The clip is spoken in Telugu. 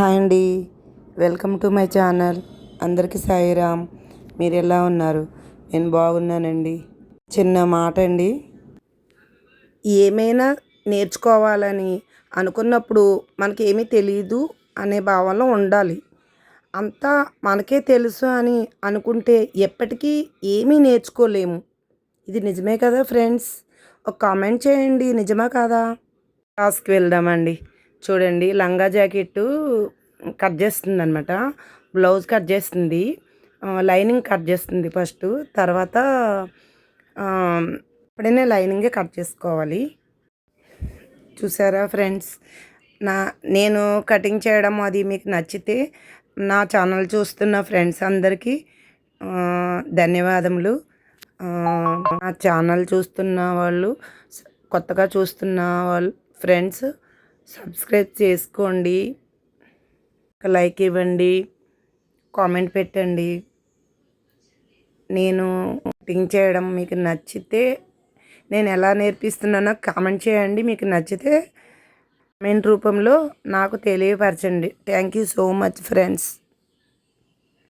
హాయ్ అండి. Welcome to my channel. అందరికీ సాయిరామ్. మీరు ఎలా ఉన్నారు? నేను బాగున్నానండి. చిన్న మాట అండి. ఏమైనా నేర్చుకోవాలని అనుకున్నప్పుడు మనకి ఏమీ తెలియదు అనే భావనలో ఉండాలి. అంతా మనకే తెలుసు అని అనుకుంటే ఎప్పటికీ ఏమీ నేర్చుకోలేము. ఇది నిజమే కదా ఫ్రెండ్స్? ఒక కామెంట్ చేయండి. నిజమా కాదా? క్లాస్కి వెళ్దామండి. చూడండి లంగా జాకెట్టు కట్ చేస్తుంది అనమాట బ్లౌజ్ కట్ చేస్తుంది. లైనింగ్ కట్ చేస్తుంది ఫస్ట్. తర్వాత ఆ, ఇప్పుడైనా లైనింగే కట్ చేసుకోవాలి. చూసారా ఫ్రెండ్స్? నా నేను కటింగ్ చేయడం అది మీకు నచ్చితే నా ఛానల్ చూస్తున్న ఫ్రెండ్స్ అందరికీ ధన్యవాదములు. నా ఛానల్ చూస్తున్న వాళ్ళు కొత్తగా చూస్తున్న వాళ్ళు ఫ్రెండ్స్ సబ్స్క్రైబ్ చేసుకోండి. ఒక లైక్ ఇవ్వండి. కామెంట్ పెట్టండి. నేను టింగ్ చేయడం మీకు నచ్చితే నేను ఎలా నేర్పిస్తున్నానో కామెంట్ చేయండి. మీకు నచ్చితే కామెంట్ రూపంలో నాకు తెలియపరచండి. Thank you so much friends.